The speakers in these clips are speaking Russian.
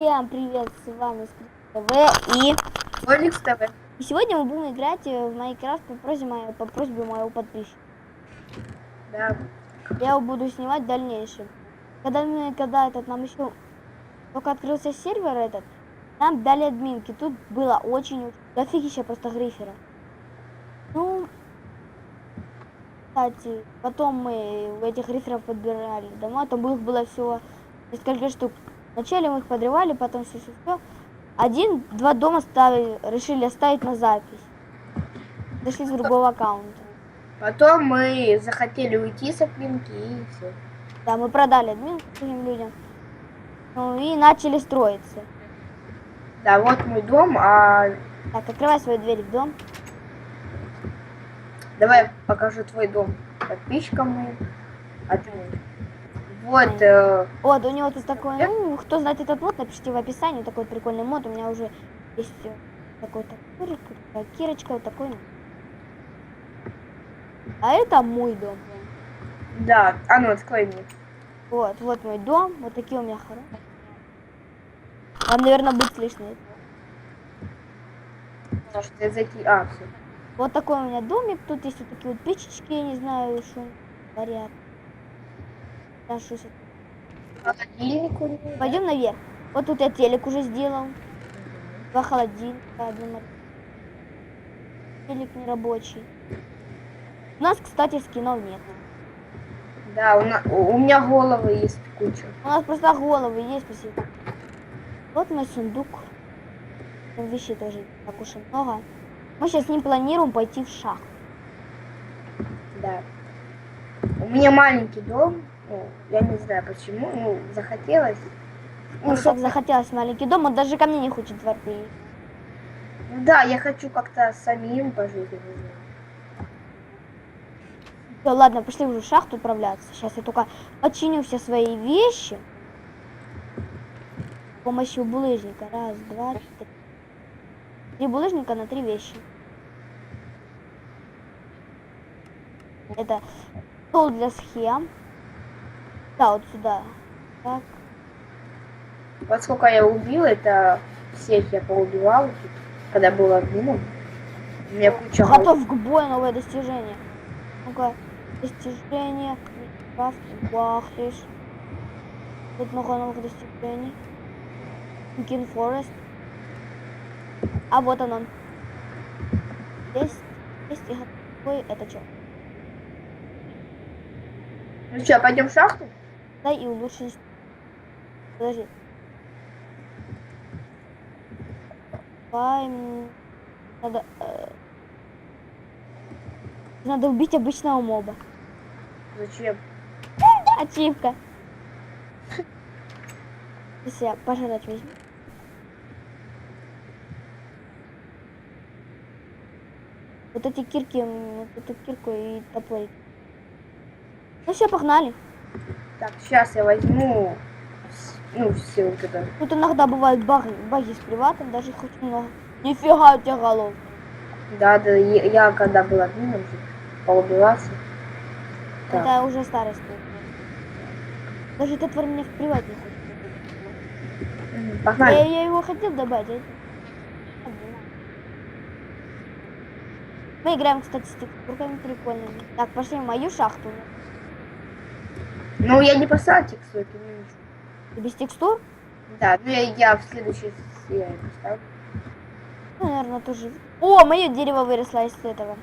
Всем привет, с вами ТВ и... Оникс ТВ. и сегодня мы будем играть э, в Майнкрафт по просьбе, моей- по просьбе моего подписчика. Да. Я его буду снимать в дальнейшем. Когда, когда этот нам еще только открылся сервер этот, нам дали админки. Тут было очень дофигища просто гриферов. Ну, кстати, потом мы у этих гриферов подбирали дома, там их было всего несколько штук. Вначале мы их подрывали, потом все, все, все. Один, два дома ставили, решили оставить на запись. Зашли с другого аккаунта. Потом мы захотели уйти с админки и все. Да, мы продали админку другим людям. Ну и начали строиться. Да, вот мой дом, а Так, открывай свою дверь в дом. давай я покажу твой дом подписчикам моим. А ты. Вот, э, Вот, у него тут такой, ну, кто знает этот мод, напишите в описании, такой прикольный мод. У меня уже есть э, такой-то курик, такая кирочка, вот такой. А это мой дом. да, а ну открой мне. Вот, вот мой дом, вот такие у меня хоромы. Вам, наверное, будет слышно. это. Может, я зайти. А, все. Вот такой у меня домик, тут есть вот такие вот печечки, я не знаю, что горят. Да, что это? Холодильник у него. Пойдем наверх. Вот тут я телек уже сделал. Два холодильника, один телек нерабочий. У нас, кстати, скинов нет. Да, у, на- у меня головы есть куча. У нас просто головы есть, спасибо. Вот мой сундук. Там вещей тоже так уж и много. Мы сейчас с ним планируем пойти в шах. Да. У меня маленький дом. Я не знаю почему. Ну, захотелось. Ну, Ну, чтоб- захотелось маленький дом, он даже ко мне не хочет в двор приехать. ну да, я хочу как-то самим пожить. Всё, ладно, пошли уже в шахту отправляться. Сейчас я только починю все свои вещи. С помощью булыжника. Раз, два, три. Три булыжника на три вещи. Это стол для схем. Да, вот сюда. Так. Вот сколько я убил, это всех я поубивал, когда был админом. У меня куча. Готов к бою новое достижение. Ну-ка, достижение. Крафт, бахтиш. Тут много новых достижений. King Forest. А вот он он. Есть, есть и готовый. Это что? Ну что, пойдем в шахту? Да и улучшить. Подожди. Давай, Надо... э, Надо убить обычного моба. Зачем? Ачивка. Сейчас я пожрать возьму. Вот эти кирки, вот эту кирку и топорик. Ну все, погнали. Так, сейчас я возьму, ну, все вот это. Тут иногда бывают баги, баги с приватом, даже очень много. Нифига у тебя голов. Да, да, я, я когда был админом, поубивался. Это уже старость. Даже этот тварь меня в приват не хочет. мгм, Я, погнали. я его хотел добавить. а. Мы играем, кстати, с текстурками прикольными. Так, пошли в мою шахту. Ну, я не поставил текстурки, ну ничего. Ты без текстур? Да, ну я, я в следующей серии поставлю. Ну, наверное, тоже. О, мое дерево выросло из этого.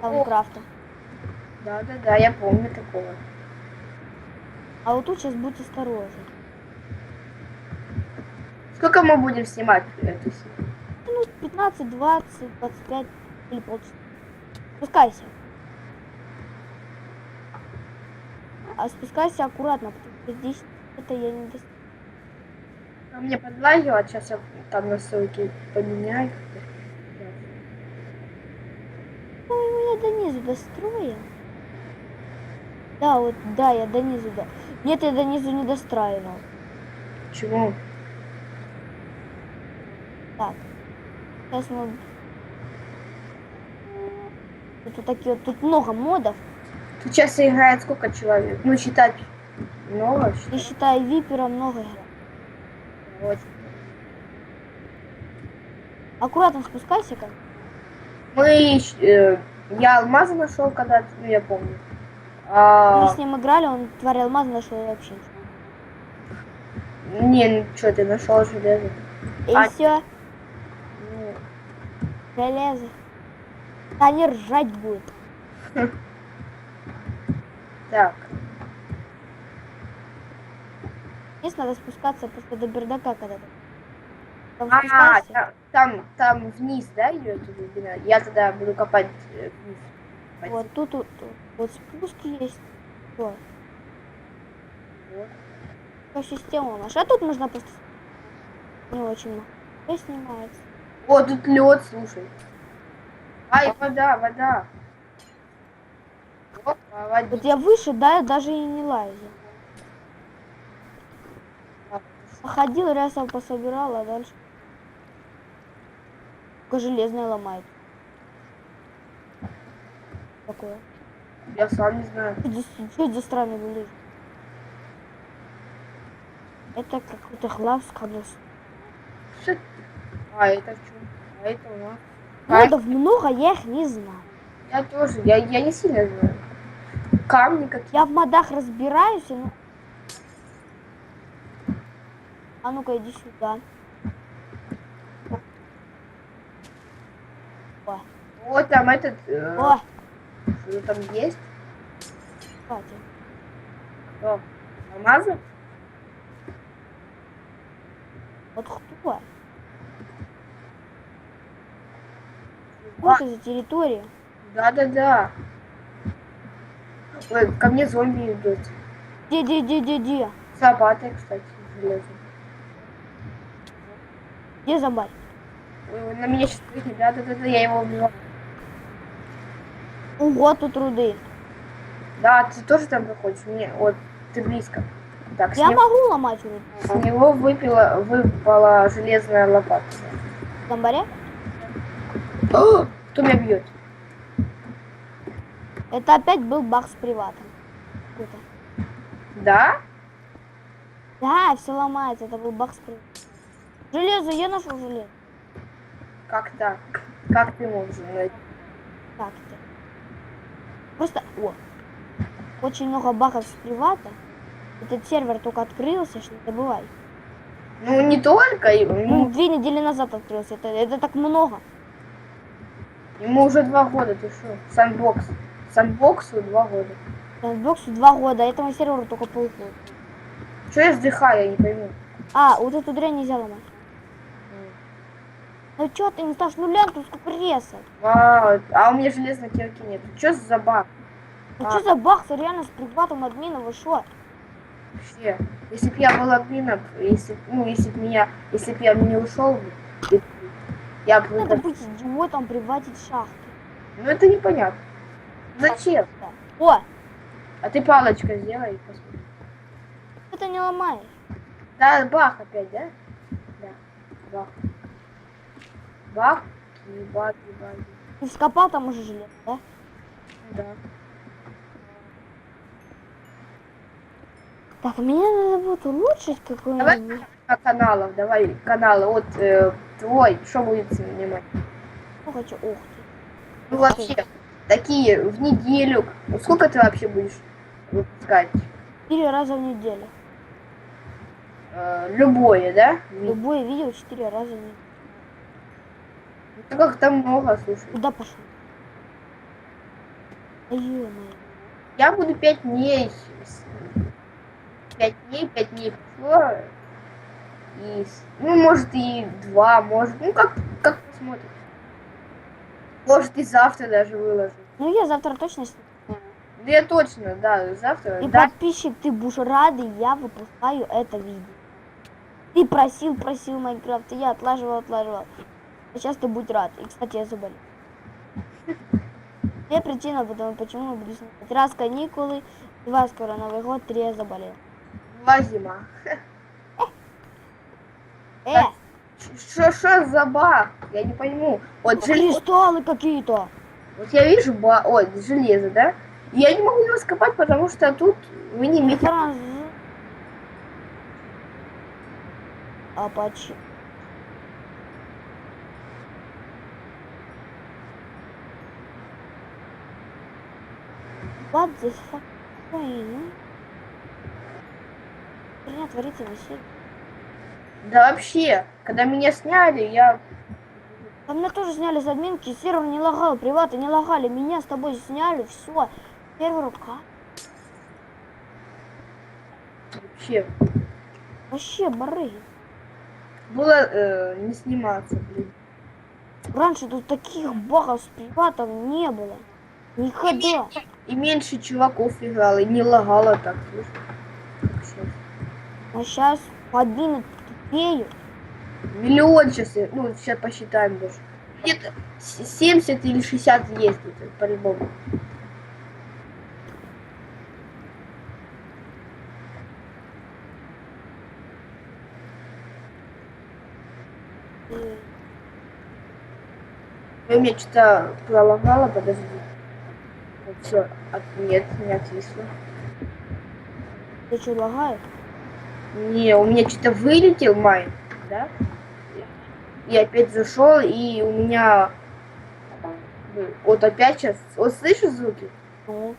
Таункрафта. Да, да, да, я помню такого. А вот тут сейчас будь осторожен. Сколько мы будем снимать эту серию? Ну, 15, 20, 25 или полчаса. Спускайся. А спускайся аккуратно, потому что здесь это я не достигну. А мне подлагивать, сейчас я там настройки поменяю. По-моему, я до низу достроил. Да, вот, да, я до низу, да. Нет, я до низу не достраивал. Почему? Так. Сейчас мы... Тут вот такие вот, тут много модов. Тут сейчас играет сколько человек? Ну, считать много, Я считать. считаю, випера много. Вот. Аккуратно спускайся ка Мы, э, я алмазы нашел когда-то, ну я помню. Мы А, с ним играли, он тварь алмаз нашел вообще. не, ну что, ты нашел железо? И А- все, Ну, железо. Они ржать будут. так, Здесь надо спускаться просто до бердака когда-то. Там а, спускайся. та- там, там вниз, да, идет глубина? Я тогда буду копать э, вниз. Копать. Вот тут, вот, вот спуск есть. Вот. Вот. Такая система наша. А тут можно просто... Не очень много. Все снимается. О, тут лед, слушай. Ай, вода, вода. Вот я выше, да, я даже и не лазил. Походил, рясов пособирал, а дальше... Только железное ломает. Такое. Я сам не знаю. Что здесь, что за странный вылез? Это какой-то сканулся. Что это? А, это что? А это у нас. Модов много, я их не знаю. я тоже, я, я не сильно знаю. Камни какие. Я в модах разбираюсь, но... А ну-ка, иди сюда. О, Вот там этот, э, о, что там есть. кстати. Что? Алмазы? Вот кто? Вот из-за территории. Да-да-да. Ой, ко мне зомби идут. Где, где, где, где, где? С лопатой, кстати, железной. Где он на меня сейчас прыгнет. Да-да-да, я его убиваю. Ого, тут руды. Да, ты тоже там проходишь? Мне, вот, ты близко. Так, Я него, могу ломать руды. с него выпила, выпала железная лопата. В зомбаре? О, Кто меня бьет? Это опять был баг с приватом. Какой-то. Да? Да, все ломается, это был баг с приватом. Железо, я нашел железо. Как так? Как ты можешь найти? Так это. Просто, о, очень много багов с привата. Этот сервер только открылся, что не забывай. Ну, не только, Ну, две недели назад открылся. Это, это так много. ему уже два года, ты что? Санбокс. Санбоксу два года. Боксу два года, а этому серверу только полгода. Че я вздыхаю, я не пойму. А, вот эту дрянь нельзя ломать. Ну чё ты не ставишь? Ну сколько ресов. Вау, а у меня железной кирки нет. Че за баг Ну А. что за баг ты реально с приватом админа, вы шо? вообще? Если бы я был админом, если, ну, если бы меня, если бы я не ушел я бы... Надо быть идиотом, приватить шахты. Ну, это непонятно. Зачем? О, А ты палочка сделай и посмотри. это не ломаешь. Да, бах опять, да? Да, бах. Бах и баг, и баг. Ты вскопал там уже железо, да? Да. Так, мне надо будет улучшить какой-нибудь. На каналов, давай каналы. Вот э, твой, что будет снимать? Ну, хочу, ух ты. Ну вообще, такие в неделю. Ну, сколько ты вообще будешь выпускать? Четыре раза в неделю. Э, любое, да? Любое видео четыре раза в неделю. Ну как там много, слушай. Куда пошел? Ё-моё. Я буду пять дней. Пять дней, пять дней прошло. И, ну, может, и два, может, ну, как, как посмотрим. Может, и завтра даже выложу. Ну я завтра точно сниму. Да я точно, да, завтра. И да, подписчик, ты будешь рады, я выпускаю это видео. Ты просил, просил Майнкрафт, и я отлаживал, отлаживал. А сейчас ты будь рад. И, кстати, я заболел. Две причины, потому почему я буду снимать. Раз каникулы, два скоро Новый год, три я заболел. была зима. Э, что, что за баг? Я не пойму. Вот железо. Кристаллы какие-то. Вот я вижу ба... Ой, железо, да? Я не могу его скопать, потому что тут вы не имеете... А почему? What the fuck? Ну... Меня творится вообще... Да вообще, когда меня сняли, я... А меня тоже сняли с админки, сервер не лагал, приваты не лагали, меня с тобой сняли, все. Сервер как? Вообще, Вообще барыги. было э, не сниматься, блин. Раньше тут таких багов с приватом не было. Никогда. И меньше чуваков играло, и не лагало так, слушай. А сейчас админы тупеют. Миллион сейчас, ну, сейчас посчитаем даже. Где-то с- 70 или 60 есть по-любому. И у меня что-то пролагало, подожди. Вот все, нет, не отвисло. Ты что, лагает? Не, у меня что-то вылетел майн, да? И опять зашел, и у меня ну, вот опять сейчас, вот слышишь звуки? Ну,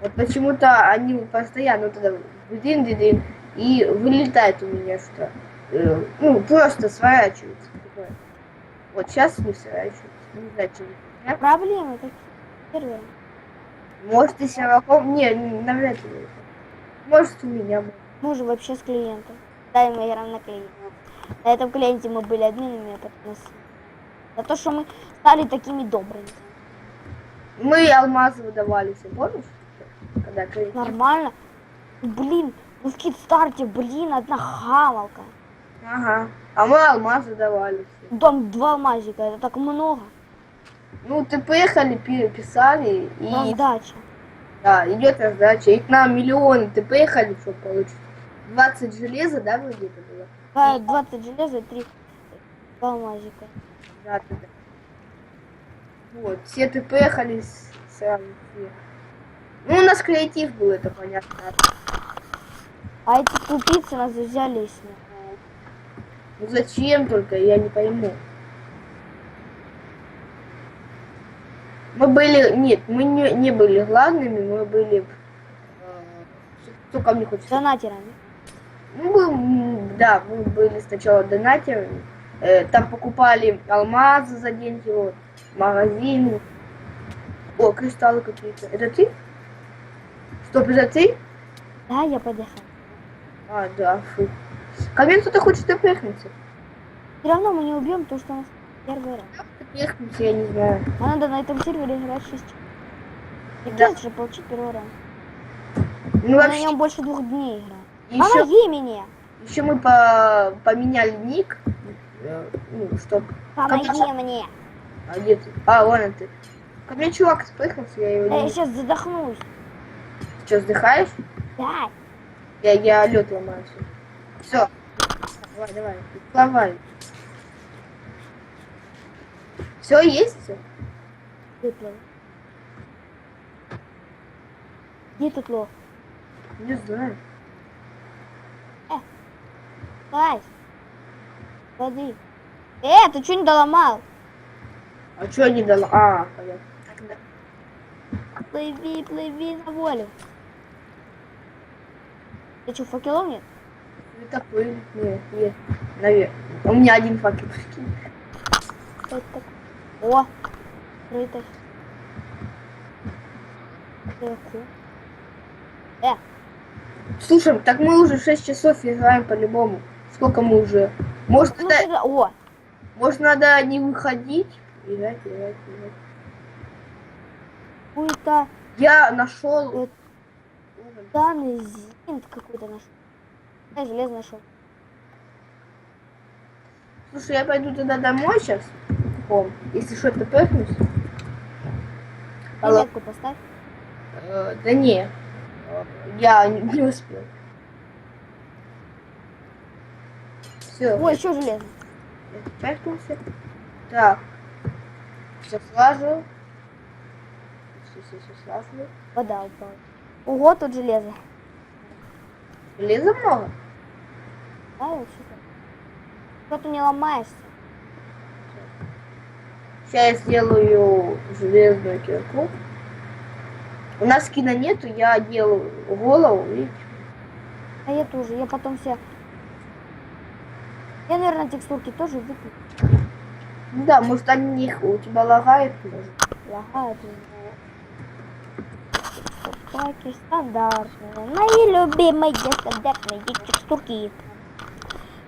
Вот почему-то они постоянно вот это дин дин и вылетает у меня что э, ну просто сворачивается. Вот сейчас не сворачивается. Не знаю, что. это. проблемы такие. Сервера. Может и серваком. Не, навряд ли. Может у меня. может. Мы уже вообще с клиентом. Да, и мы играем на клиенте. На этом клиенте мы были админами, а потом нас... За то, что мы стали такими добрыми. Мы алмазы выдавали, все помнишь? Когда клиент- Нормально. Блин, ну в кидстарте, блин, одна хамалка. Ага. А мы алмазы давали. все. Там два алмазика, это так много. Ну, ты поехали, пи- писали, и Раздача. да, идет раздача. И к нам миллионы, ты поехали, что получить? 20 железа, да, вроде это было? Два- 20 железа и 3 два алмазика. Да, да, да. Вот, все ты поехали с- все. Ну, у нас креатив был, это понятно. А эти тупицы нас взяли и сняли. Ну зачем только, я не пойму. Мы были, нет, мы не, не были главными, мы были, э, что ко мне хочется Донатерами. Ну, мы, да, мы были сначала донатерами. Э, там покупали алмазы за деньги, вот, магазины. О, кристаллы какие-то. Это ты? Стоп, это ты? Да, я подъехал. А, да, фу. Ко мне кто-то хочет опрыгнуться. Все равно мы не убьем то, что у нас первый раз. Опрыгнуться, я не знаю. А надо на этом сервере играть 6 И Да. же получить первый раз. Ну, Мы на вообще, нем больше двух дней играем. Еще, Помоги мне! еще мы по, поменяли ник. э, Ну, чтоб... Помоги Конечно. мне! А где ты? А, вон он ты. Ко мне чувак спрыгнулся, я его Да я не... сейчас задохнусь. Что, вздыхаешь? Да. Я, я лед ломаю все. Давай, давай, плавай. Все есть? Всё? Выплыл. Где тут лох? Не знаю. Ай! Воды. Э, ты что не доломал? А что не дала? А, понятно. Тогда. Плыви, плыви на волю. Ты что, факелов нет? Это пыль. Нет, нет. Наверное. У меня один факел. такое? О! Легко. Э, Слушай, так мы уже 6 часов играем по-любому. Сколько мы уже? Может, ну надо. О! может, надо не выходить? Играть, играть, играть. Какой-то Я нашел. Вот. данный зинт какой-то нашел. Я железо нашел. Слушай, я пойду туда домой сейчас. Если что-то пыхнусь. Алло. Метку поставь. Э, да не. Э, Я не, не успел. Все. Ой, еще железо. Пятнулся. Так. Все слажу. Все, все, все слажу. Вода упала. Ого, тут железо. Железа много. Да, вообще так. Что ты не ломаешься? Сейчас я сделаю железную кирку. У нас кино нету, я делаю голову, видите? А я тоже. Я потом все... Я, наверное, текстурки тоже выключу. Ну да, может они их у тебя лагает, может. Лагает. Собаки стандартные. Мои любимые стандартные текстурки.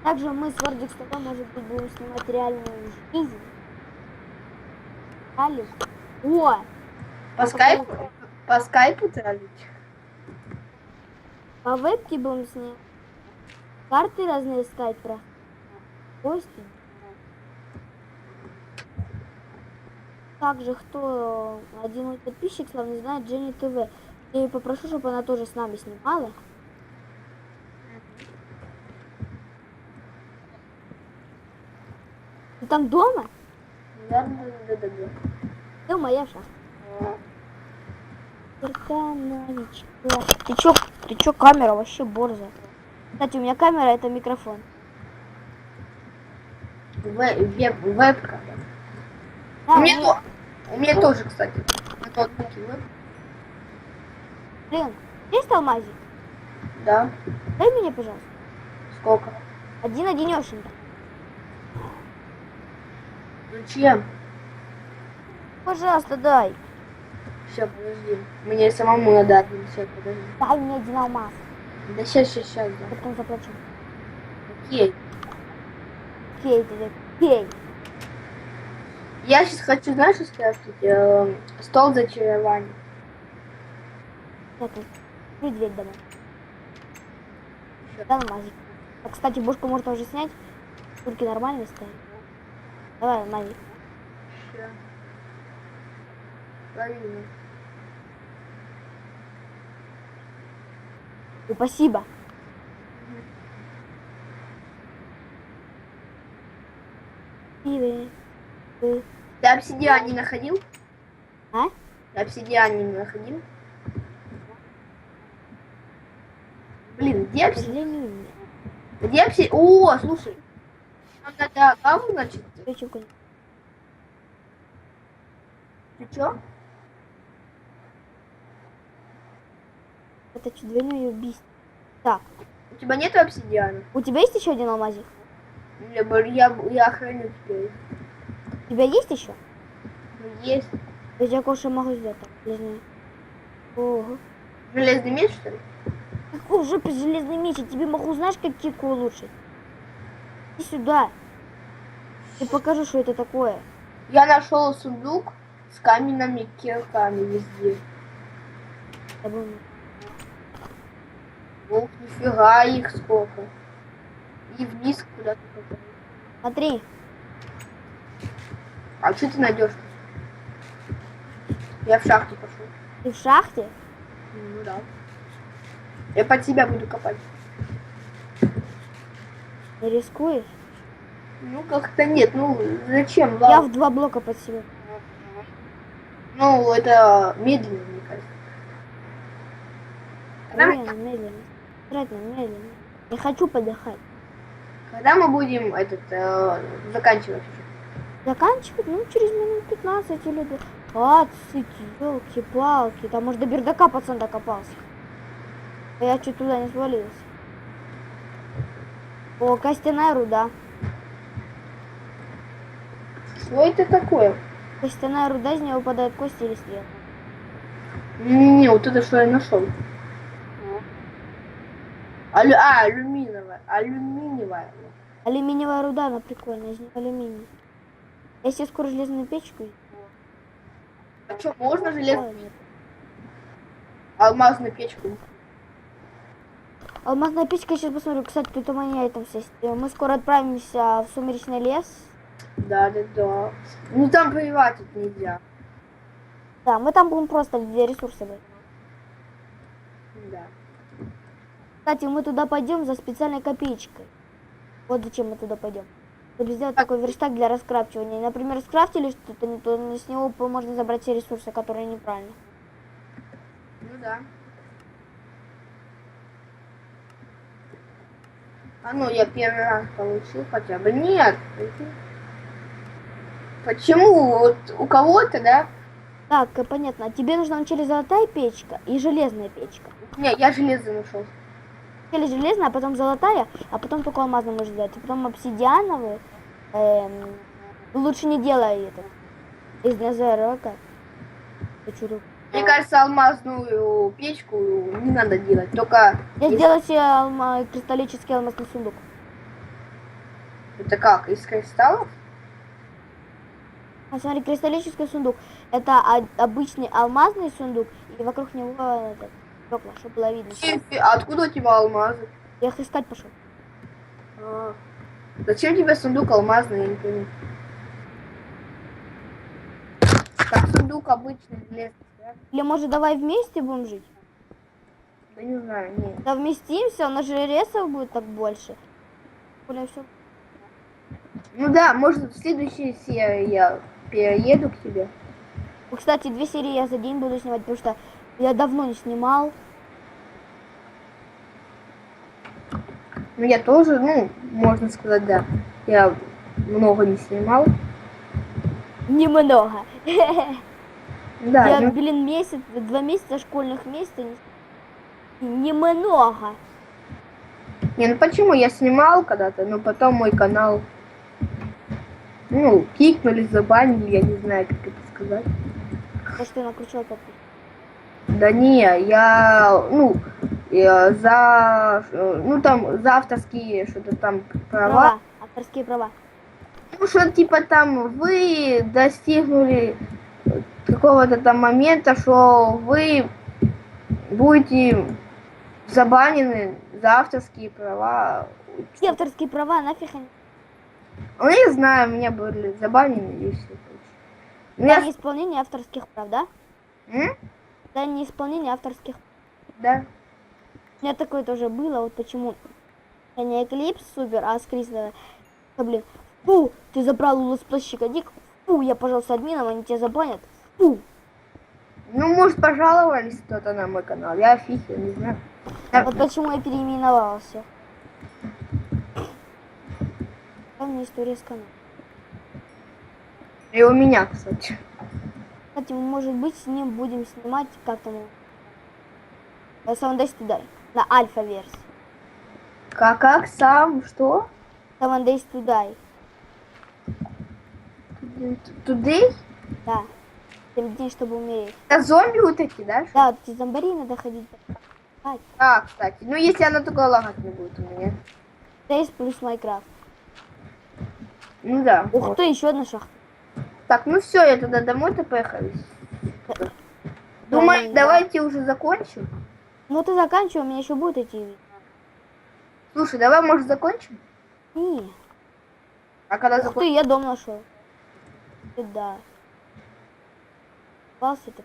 Также мы с Вардик с тобой, может быть, будем снимать реальную жизнь. Али. О! По скайпу? По скайпу троллить? По вебке будем снимать. Карты разные ставить про гости. Также, кто один мой подписчик, славно знает, Дженни ТВ. Я ее попрошу, чтобы она тоже с нами снимала. Ты там дома? Да, да, да, да, да. Дома я в шахте. Только новичка. Ты чё, ты чё, камера вообще борзая. Кстати, у меня камера это микрофон. Ве- веб- вебка. Да, у, меня мне- то- у меня тоже, кстати. На ноутбуке веб. Блин, есть алмазик? Да. Дай мне, пожалуйста. Сколько? Один одинешенько. Зачем? Пожалуйста, дай. Все, подожди. Мне самому надо один. Все, подожди. Дай мне один алмаз. Да сейчас, сейчас, сейчас, да. Потом заплачу. Окей. Окей, ты окей. Я сейчас хочу, знаешь, что сказать? Эм, стол зачарования. Открой дверь домой. Всё. Дай алмазик. А, кстати, бошку можно уже снять. Турки нормальные стоят. Давай, алмазик. Лови меня. И спасибо. Спасибо. Ты- обсидиан не находил? А? Ты обсидиан не находил? Блин, где обсидиан? нет. Где обсидиан? О, слушай. Нам надо лаву, значит. Ты чё? Это что, двойное убийство. Так, У тебя нету обсидиана? у тебя есть еще один алмазик? Я, я, я охраню теперь. У тебя есть еще? Ну, Есть. Я кое-что могу сделать. Так, железный. Ого. Железный меч, что ли? Какой жопе железный меч? Я тебе могу, знаешь, как кику улучшить? Иди сюда. Я покажу, что это такое. Я нашел сундук с каменными кирками везде. Я Ох, нифига их сколько. И вниз куда-то. Смотри, А что ты найдешь? Я в шахту пошел. ты в шахте? Ну да. Я под тебя буду копать. Не рискуешь? Ну как-то нет, ну зачем? Я Ладно. в два блока под себя. Ну это медленно, мне кажется. Медленно, медленно. Аккуратно, медленно. Я хочу подыхать. Когда мы будем этот э, заканчивать? Заканчивать, ну, через минут 15 или 20, елки-палки. Там, может, до бердака пацан докопался. А я чуть туда не свалился. О, костяная руда. Что это такое? Костяная руда, из нее выпадают кости или след. Не-не-не, вот это что я нашел. Алю... А, алюминиевая. Алюминиевая. Алюминиевая руда, она прикольная, из нее алюминий. Я себе скоро железную печку. А что, можно желез... Ой, нет. алмазную печку? Алмазная печка, я сейчас посмотрю. Кстати, тут у меня там есть. Э, Мы скоро отправимся в сумеречный лес. Да, да, да. Ну там воевать тут нельзя. Да, мы там будем просто где ресурсы брать. Да. Кстати, мы туда пойдем за специальной копеечкой. Вот зачем мы туда пойдем. Чтобы сделать такой верстак для раскрапчивания. Например, скрафтили что-то, то с него можно забрать все ресурсы, которые неправильно. Ну да. А ну, я первый раз получил хотя бы. Нет. Почему вот у кого-то, да, Так, э, понятно. Тебе нужна вначале золотая печка и железная печка. Не, я железо нашел. Вначале железная, а потом золотая, а потом только алмазную можно сделать. А потом обсидиановые. Эм, лучше не делай это. Из. Почему? Мне кажется, алмазную печку не надо делать. Только Я из- сделал себе алма- кристаллический алмазный сундук. это как? Из кристаллов? А смотри, кристаллический сундук. Это обычный алмазный сундук, и вокруг него это, стекла, чтобы было видно. А откуда у тебя алмазы? Я их искать пошел. А. Зачем тебе сундук алмазный, я не пойму. Как сундук обычный железный, да? Или может давай вместе будем жить? Да не знаю, нет. Совместимся, у нас же ресов будет так больше. Более всего. Ну да, может в следующей серии я перееду к тебе. Ну, Кстати, две серии я за день буду снимать, потому что я давно не снимал. Ну я тоже, ну, можно сказать, да. Я много не снимал. Немного. Да, Я, ну, блин, месяц, два месяца школьных месяца не Немного. не, ну почему я снимал когда-то, но потом мой канал, ну, кикнули, забанили, я не знаю, как это сказать. Что я накручивал подписку. Да не, я, ну, я за, э, ну там, за авторские что-то там права. Права. Авторские права. Ну, что типа там вы достигнули какого-то там момента, что вы будете забанены за авторские права. Какие авторские права, нафиг они? Ну, я не знаю, меня были забанены и все. У Да, меня... неисполнение авторских прав, да? М? Да, неисполнение авторских Да. У меня такое тоже было, вот почему я не Эклипс супер, а Скрис, э, да, блин, фу, ты забрал у площадка дик, фу, я, пожалуйста, админом, они тебя забанят, фу. Ну, может, пожаловались кто-то на мой канал. Я фиг, я не знаю. Я- Вот почему я переименовался. Там у меня история с каналом. И у меня, кстати. Кстати, может быть, с ним будем снимать, как там, to Die, на альфа-версии. Как, как сам, что? Seven Days Today? да. 7 дней, чтобы умереть. Это зомби вот эти, да? Да, вот эти зомбари надо ходить. А, кстати. Ну, если она только лагать не будет у меня. Days плюс Майнкрафт. Ну да. Ух вот. ты, еще одна шахта. Так, ну все, я тогда домой-то поехали. Думаю, Да, давайте уже закончим. Ну ты заканчивай, у меня еще эти видео. Слушай, давай, может, закончим? Не. А когда Ух закончим? ты, я дом нашел. Да. Пался это.